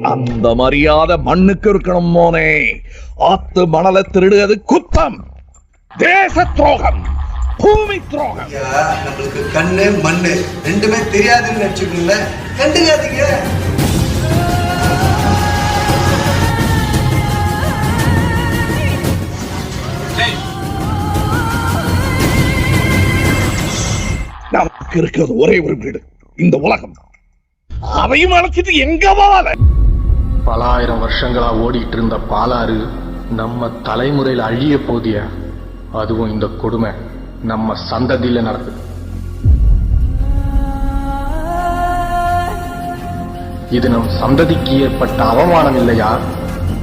அந்த மரியாதை மண்ணுக்கு இருக்கணும் மோனே. ஆத்து மணலை திருடுவது குத்தம் தேச துரோகம் பூமி துரோகம். நம்மளுக்கு கண்ணு மண்ணு ரெண்டுமே தெரியாதுன்னு நினைச்சுக்கோங்கள கண்டுக்காதீங்க. நமக்கு இருக்கிறது ஒரே ஒரு வீடு இந்த உலகம். அதையும் அழைச்சிட்டு எங்க வாழ பல ஆயிரம் வருஷங்களா ஓடிட்டு இருந்த பாலாறு நம்ம தலைமுறையில் அழிய போதிய அதுவும் இந்த கொடுமை. நம்ம சந்ததியில நடக்குது. இது நம் சந்ததிக்கு ஏற்பட்ட அவமானம் இல்லையா?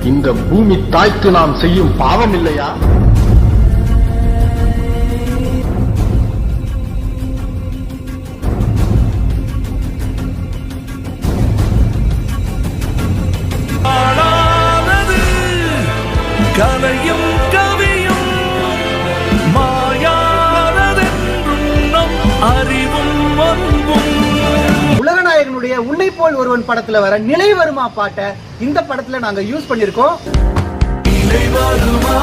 இந்த பூமி தாய்க்கு நாம் செய்யும் பாவம் இல்லையா? கலையும் கவியும் மாயானதென்றும் நம் அறிவும் அன்பும். உலகநாயகனுடைய உன்னை போல் ஒருவன் படத்துல வர நிலை வருமா பாட்டை இந்த படத்துல நாங்க யூஸ் பண்ணிருக்கோம் நிலை வருமா?